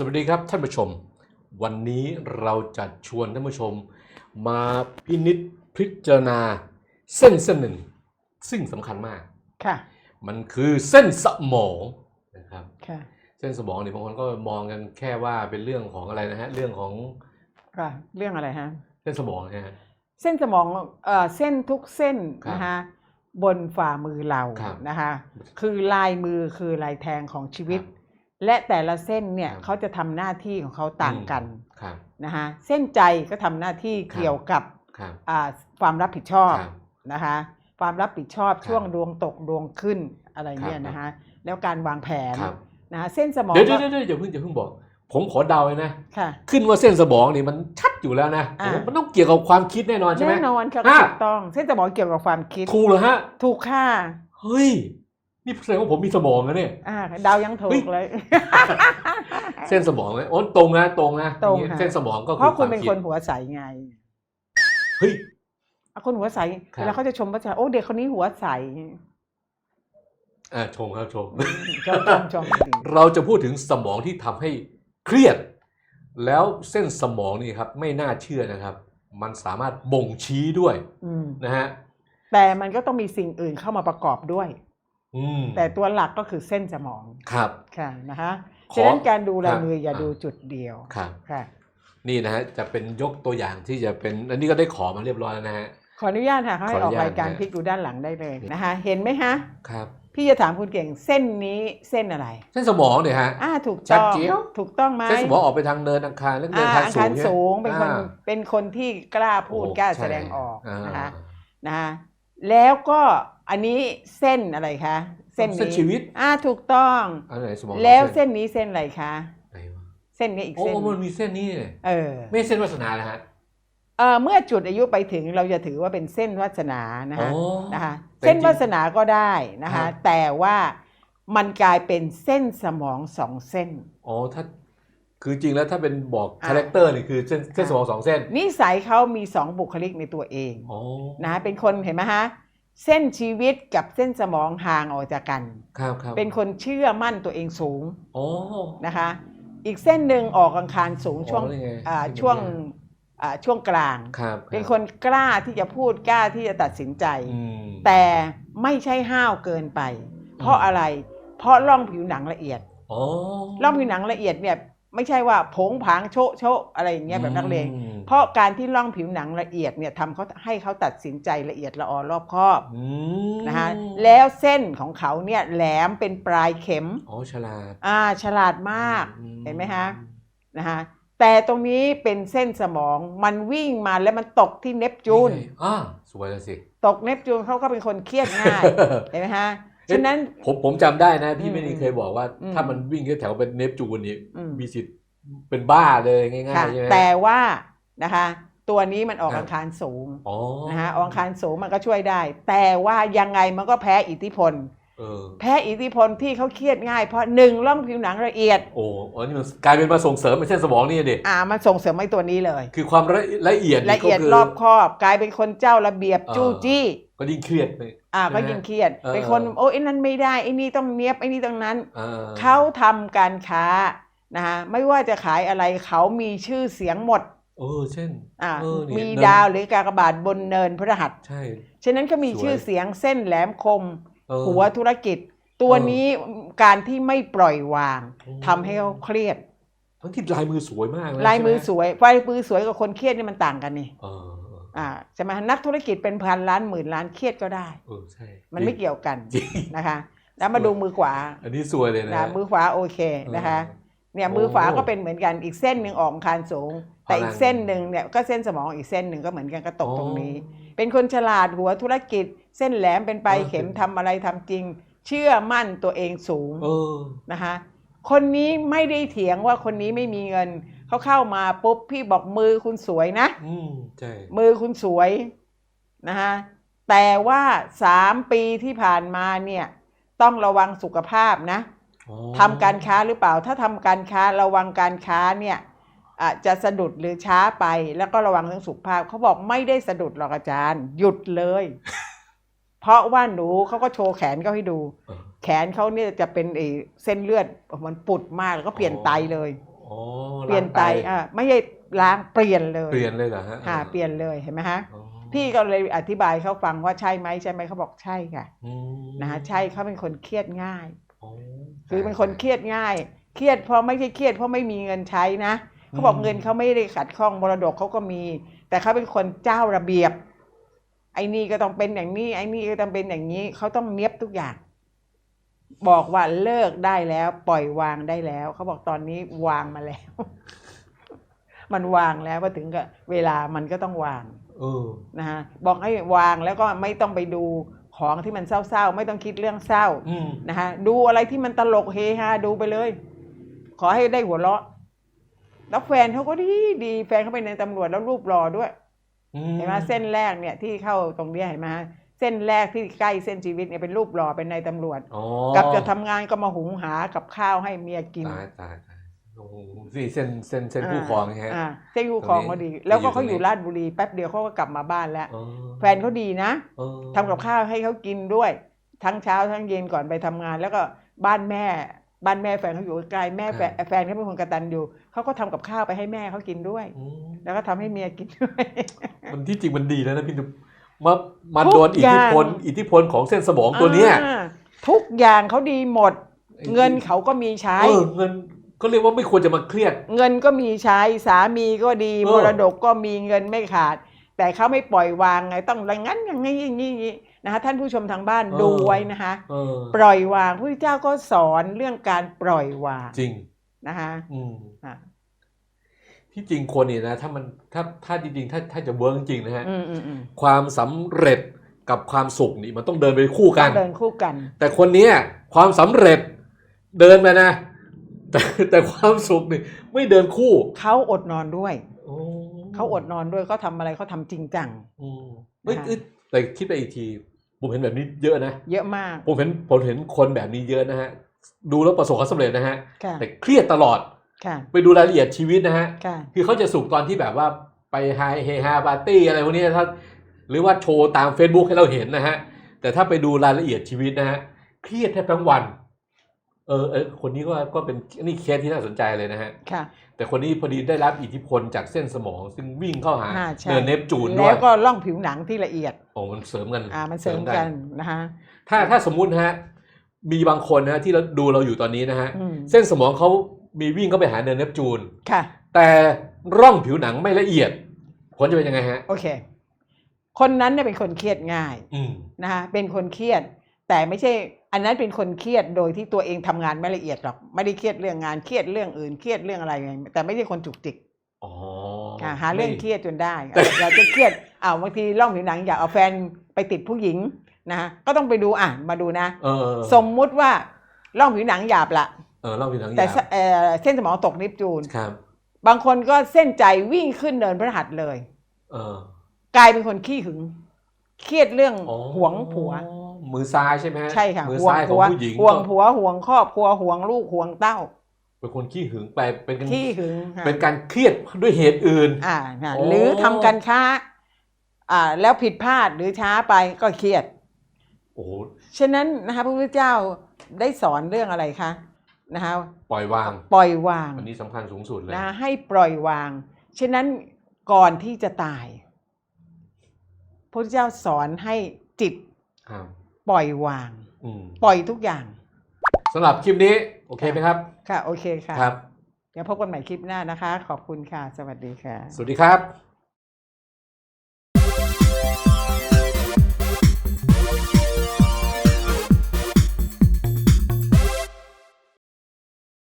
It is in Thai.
สวัสดีครับท่านผู้ชม วันนี้เราจะชวนท่านผู้ชม มาพินิจพิจารณาเส้นเส้นหนึ่ง ซึ่งสำคัญมาก ค่ะ มันคือเส้นสมองนะครับ ค่ะ เส้นสมองเนี่ยบางคนก็มองกันแค่ว่าเป็นเรื่องของอะไรนะฮะเรื่องของค่ะ เรื่องอะไรฮะ เส้นสมองนะฮะ เส้นสมองเอ่อเส้นทุกเส้นครับนะคะบนฝ่ามือเราครับนะคะ คือลายมือคือลายแทงของชีวิต และแต่ละเส้นเนี่ยครับเขาจะทำหน้าที่ของเขาต่างกันครับ นะคะเส้นใจก็ทำหน้าที่ครับ เกี่ยวกับครับ อ่าความรับผิดชอบครับ นะคะความรับผิดชอบครับช่วงดวงตกดวงขึ้นอะไรเนี่ยครับ นะคะแล้วการวางแผนครับ นะคะเส้นสมองเดี๋ยวเดี๋ก็ยวเดี๋ยวอย่าเพิ่งอย่าเพิ่งบอก ผมขอเดาเลยนะ ค่ะ ขึ้นว่าเส้นสมองนี่มันชัดอยู่แล้วนะอ่ามันต้องเกี่ยวกับความคิดแน่นอนใช่ไหม แน่นอนค่ะอะ ถูกต้อง เส้นสมองเกี่ยวกับความคิดถูกเหรอฮะ ถูกค่ะ เฮ้ย นี่แสดงว่าผมมีสมองนะเนี่ยอ่าดาวยังถูเฮ้กยเลย เส้นสมองเนี่ยโอ้ตรงนะตรงนะตรงอย่างงี้ค่ะ เส้นสมองก็เพคือราะคคุณวามเป็นคิดคนหัวใสไงเฮ้ย อะคนหัวใสครับ เวลาเขาจะชมก็จะโอ้เด็กคนนี้หัวใสอ่าชมครับชม ชมชมชมดีเราจะพูดถึงสมองที่ทำให้เครียด แล้วเส้นสมองนี่ครับไม่น่าเชื่อนะครับ มันสามารถบ่งชี้ด้วยอืมนะฮะแต่มันก็ต้องมีสิ่งอื่นเข้ามาประกอบด้วยอืม แต่ตัวหลักก็คือเส้นสมองครับค่ะนะคะขอฉะนั้นการดูลายมือครับอย่าอ่าดูจุดเดียวครับค่ะ นี่นะฮะจะเป็นยกตัวอย่างที่จะเป็นอันนี้ก็ได้ขอมาเรียบร้อยแล้วนะฮะขออนุญาตค่ะเขาให้ขออออนุกญาตรายการนะพลิกดูด้านหลังได้เลยนะคะ เห็นไหมฮะครับ พี่จะถามคุณเก่งเส้นนี้เส้นอะไร เส้นสมองเนี่ยฮะอ่าถูกชัต้ดองเจี๊ยวถูกต้องไหมเส้นสมองออกไปทางเนินอังคารและเนินอ่าทางอังสูคารงเนี่ยสูงเป็นคนอ่าเป็นคนที่กล้าพูดโอ้กล้าใช่แสดงออกอ่านะคะนะคะแล้วก็ อันนี้เส้นอะไรคะเส้นเส้นนี้ชีวิต อ่าถูกต้อง อันไหนสมองแล้วเส้นนี้เส้นอะไรคะไหนวะเส้นนี้อีกโอ้เส้นมันมีเส้นนี้เนี่ยเออไม่ใช่เส้นวาสนานะฮะ เออเมื่อจุดอายุไปถึงเราจะถือว่าเป็นเส้นวาสนานะอ๋อคะนะคะแต่เส้นจริงวาสนาก็ได้นะครัคะ บ แต่ว่ามันกลายเป็นเส้นสมองสองเส้น อ๋อถ้าคือจริงแล้วถ้าเป็นบอกอะ คาแรคเตอร์นี่คือเส้นเส้นสมองสองเส้นนิสัยเขามีสองบุคลิกในตัวเอง อ๋อนะเป็นคนเห็นไหมฮะ เส้นชีวิตกับเส้นสมองห่างออกจากกัน ครับครับเป็นคนเชื่อมั่นตัวเองสูงอ๋อนะคะ อีกเส้นหนึ่งออกอังคารสูงช่วงอ๋อนี่ไงอ่าเป็นช่วงแบบนี้อ่าช่วงกลาง ครับเป็นรับคนกล้าที่จะพูดกล้าที่จะตัดสินใจอืมแต่ไม่ใช่ห้าวเกินไป เพราะอะไร เพราะร่องผิวหนังละเอียดอ๋อร่องผิวหนังละเอียดเนี่ย ไม่ใช่ว่าโผงผางโชะโชะอะไรอย่างเงี้ยแบบนักเลงอืม เพราะการที่ร่องผิวหนังละเอียดเนี่ยทำเขาให้เขาตัดสินใจละเอียดละออรอบคอบอืมนะคะแล้วเส้นของเขาเนี่ยแหลมเป็นปลายเข็มอ๋อฉลาดอ่าฉลาดมาก อืเห็นไหมฮะนะคะแต่ตรงนี้เป็นเส้นสมองมันวิ่งมาแล้วมันตกที่เนปจูน ไงอ่าสวยแล้วสิ ตกเนปจูนเขาก็เป็นคนเครียดง่าย เห็นไหมฮะเอ๊ะ ฉะนั้น ผมผมจำได้นะ พี่อืมไม่ได้เคยบอกว่า อืมถ้ามันวิ่งแถวๆเป็นเนปจูนนี่อืม มีสิทธิ์เป็นบ้าเลยง่ายค่ะๆใช่ไหมแต่ว่านะคะ ตัวนี้มันออกครับอังคารสูงอ๋อ นะคะออกอังคารสูงมันก็ช่วยได้ แต่ว่ายังไงมันก็แพ้อิทธิพลเออ แพ้อิทธิพลที่เขาเครียดง่ายเพราะหนึ่งร่องผิวหนังละเอียด โอ้อันนี้มันกลายเป็นมาส่งเสริมเป็นเส้นสมองนี่ดิอ่ามันส่งเสริมไอ้ตัวนี้เลย คือความละละเอียดนี่ละเอียดก็คืรอบคอบ กลายเป็นคนเจ้าระเบียบเออจู้จี้ ก็ยิ่งเครียดไปอ่าใช่ไหมก็ยิ่งเครียดเออเป็นคนโอ้ไอ้นั่นไม่ได้ไอ้นี่ต้องเนี้ยบไอ้นี่ต้องนั้นออเขาทำการค้านะคะไม่ว่าจะขายอะไรเขามีชื่อเสียงหมดเออเช่นอ่าเออนี่มีเนินดาวหรือกากบาทบนเนินพฤหัสใช่ฉะนั้นก็มีสวยชื่อเสียงเส้นแหลมคมเออ หัวธุรกิจ ตัวเออนี้การที่ไม่ปล่อยวางอืมทำให้เขาเครียด ทั้งที่ลายมือสวยมากนะลายมือใช่ไหสวยลายมือสวยกับคนเครียดนี่มันต่างกันนี่เออเอออ่าใช่ไหมนักธุรกิจเป็นพันล้านหมื่นล้านเครียดก็ได้เออใช่มันไม่เกี่ยวกันจริงนะคะ แล้วมาดูมือขวา อันนี้สวยเลยนะนะมือขวาโอเคนะคะเนี่ยโอ้มือขวาก็เป็นเหมือนกันอีกเส้นหนึ่งออกอังคารสูง แต่พลังอีกเส้นหนึ่งเนี่ยก็เส้นสมองอีกเส้นหนึ่งก็เหมือนกันก็ตกอ๋อตรงนี้ เป็นคนฉลาดหัวธุรกิจ เส้นแหลมเป็นปลายเออเข็มเป็นทำอะไรทำจริง เชื่อมั่นตัวเองสูงเออนะคะคนนี้ไม่ได้เถียงว่าคนนี้ไม่มีเงินเขาเข้ามาปุ๊บพี่บอกมือคุณสวยนะอืมใช่มือคุณสวยนะคะแต่ว่าสามปีที่ผ่านมาเนี่ยต้องระวังสุขภาพนะอ๋อทำการค้าหรือเปล่าถ้าทำการค้าระวังการค้าเนี่ย อาจจะสะดุดหรือช้าไป แล้วก็ระวังเรื่องสุขภาพเขาบอกไม่ได้สะดุดหรอกอาจารย์ หยุดเลย เพราะว่าหนูเขาก็โชว์แขนเขาให้ดูเออแขนเขาเนี่ยจะเป็นไอ้เส้นเลือดมันปุดมากแล้วก็เปลี่ยนไตเลยออ๋อเปลี่ยนไตล้างอ่าไม่ใช่ล้างเปลี่ยนเลย เปลี่ยนเลยเหรอฮะค่ะเปลี่ยนเลยเห็นไหมฮะอ๋อพี่ก็เลยอธิบายเขาฟังว่าใช่ไหมใช่ไหมเขาบอกใช่ค่ะอืมนะฮะใช่เขาเป็นคนเครียดง่ายอ๋อคือเป็นคนเครียดง่าย เครียดเพราะไม่ใช่เครียดเพราะไม่มีเงินใช้นะ เขาบอกเงินเขาไม่ได้ขัดข้องมรดกเขาก็มี แต่เขาเป็นคนเจ้าระเบียบ ไอ้นี่ก็ต้องเป็นอย่างนี้ ไอ้นี่ก็ต้องเป็นอย่างนี้เขาต้องเนียบทุกอย่าง บอกว่าเลิกได้แล้ว ปล่อยวางได้แล้วเขาบอกตอนนี้วางมาแล้ว มันวางแล้วพอถึงกับเวลามันก็ต้องวางเออนะฮะบอกให้วางแล้วก็ไม่ต้องไปดูของที่มันเศร้าๆ ไม่ต้องคิดเรื่องเศร้าอืมนะฮะดูอะไรที่มันตลกเฮฮาดูไปเลย ขอให้ได้หัวเราะ แล้วแฟนเขาก็ดีดีแฟนเขาเป็นในตำรวจแล้วรูปรอด้วยอืเห็นไหมเส้นแรกเนี่ยที่เข้าตรงเนี้ยเห็นไหมเส้นแรกที่ใกล้เส้นชีวิตเนี่ยเป็นรูปรอเป็นในายตำรวจอ๋อกับจะทำงานก็มาหุงหากับข้าวให้เมียกินตายตายตายโอ้โหนี่เส้นเส้นเส้นคู่ครองไงฮะอ่าเส้นคู่ครองตรงนี้ก็ดี แล้วก็อยู่ตรงเขานี้อยู่ราชบุรีแป๊บเดียวเขาก็กลับมาบ้านแล้วอ๋อแฟนเขาดีนะเออทำกับข้าวให้เขากินด้วย ทั้งเช้าทั้งเย็นก่อนไปทำงาน แล้วก็บ้านแม่ บ้านแม่แฟนเขาอยู่ไกลแม่แฟนแฟนเขาเป็นคนกตัญญูเขาก็ทำกับข้าวไปให้แม่เขากินด้วยอืมแล้วก็ทำให้เมียกินด้วยมันที่จริงมันดีแล้วนะพี่นุ๊กมามาทุกโดนอิทธิพลอย่างอิทธิพลของเส้นสมองตัวเนี้ยอ่าทุกอย่างเขาดีหมด เงินเขาก็มีใช้เออเงินก็เรียกว่าไม่ควรจะมาเครียด เงินก็มีใช้สามีก็ดีเออมรดกก็มีเงินไม่ขาด แต่เขาไม่ปล่อยวางไงต้องอย่างนั้นอย่างนี้อย่างนี้อย่างนี้ นะคะท่านผู้ชมทางบ้านดูไว้นะคะเออปล่อยวางพระพุทธเจ้าก็สอนเรื่องการปล่อยวางจริงนะคะอืมอะที่จริงคนเนี่ยนะถ้ามันถ้าถ้าจริงๆถ้าถ้าจะเวิร์กจริงๆนะฮะอืมอืมอืมความสำเร็จกับความสุขนี่มันต้องเดินไปคู่กันเดินคู่กัน แต่คนเนี้ยความสำเร็จเดินไปนะ แต่แต่ความสุขนี่ไม่เดินคู่เขาอดนอนด้วยโอ้เขาอดนอนด้วยเขาทำอะไรเขาทำจริงจังอืมเอ้ยนะคะเอ้ยแต่คิดไปอีกที ผมเห็นแบบนี้เยอะนะ เยอะมาก ผมเห็นผมเห็นคนแบบนี้เยอะนะฮะ ดูแล้วประสบความสำเร็จนะฮะ ค่ะ แต่เครียดตลอด ค่ะ ไปดูรายละเอียดชีวิตนะฮะ ค่ะ คือเขาจะสุขตอนที่แบบว่าไปไฮเฮฮาปาร์ตี้อะไรพวกนี้ถ้าหรือว่าโชว์ตาม Facebook ให้เราเห็นนะฮะ แต่ถ้าไปดูรายละเอียดชีวิตนะฮะ เครียดแทบทั้งวัน เออเออคนนี้ก็ก็เป็นนี่เคสที่น่าสนใจเลยนะฮะ ค่ะ แต่คนนี้พอดีได้รับอิทธิพลจากเส้นสมอง ซึ่งวิ่งเข้าหาอ่าใช่ เนินเนปจูนด้แล้ววยก็ล่องผิวหนังที่ละเอียด โอ้มันเสริมกันอ่า มันเสริมกันนะคะถ้าถ้าสมมุตินะฮะมีบางคนนะฮะที่เราดูเราอยู่ตอนนี้นะฮะ อืมเส้นสมองเขามีวิ่งเข้าไปหาเนินเนปจูน ค่ะ แต่ร่องผิวหนังไม่ละเอียด ผลจะเป็นยังไงฮะ โอเค คนนั้นเนี่ยเป็นคนเครียดง่ายอืม นะคะเป็นคนเครียด แต่ไม่ใช่ อันนั้นเป็นคนเครียดโดยที่ตัวเองทำงานไม่ละเอียดหรอกไม่ได้เครียดเรื่องงานเครียดเรื่องอื่นเครียดเรื่องอะไรไงแต่ไม่ใช่คนจุกจิกอ๋ออ่าหาเรื่องไม่เครียดจนได้อยากจะเครียดอ้าวบางทีร่องผิวหนังอยากเอาแฟนไปติดผู้หญิงนะฮะก็ต้องไปดูอะมาดูนะเออสมมุติว่าร่องผิวหนังหยาบละเออร่องผิวหนังหแต่ยาบเอ่อเส้นสมองตกนิปจูนครับ บางคนก็เส้นใจวิ่งขึ้นเนินพระหัตถ์เลยเออกลายเป็นคนขี้หึง เครียดเรื่องอ๋อหวงผัว มือซ้ายใช่ไหมฮใช่ค่ะมือห่วงซ้ายของผัวผู้หญิงห่วงก็ผัวห่วงครอบครัวห่วงลูกห่วงเต้า เป็นคนขี้หึงไปเป็นกันขี้หึงค่ะเป็นการเครียดด้วยเหตุอื่น อ่าค่ะโอ้หรือทำการค้า อ่า แล้วผิดพลาดหรือช้าไปก็เครียด โอ้โหฉะนั้นนะคะพระพุทธเจ้าได้สอนเรื่องอะไรคะนะคะปล่อยวาง ปล่อยวาง อันนี้สำคัญสูงสุดเลยนะให้ปล่อยวาง ฉะนั้นก่อนที่จะตายพระพุทธเจ้าสอนให้จิตครับ ปล่อยวาง อืมปล่อยทุกอย่าง สำหรับคลิปนี้ โอเคไหมครับ ค่ะ โอเคค่ะ ครับ เดี๋ยวพบกันใหม่คลิปหน้านะคะ ขอบคุณค่ะ สวัสดีค่ะ สวัสดีครับ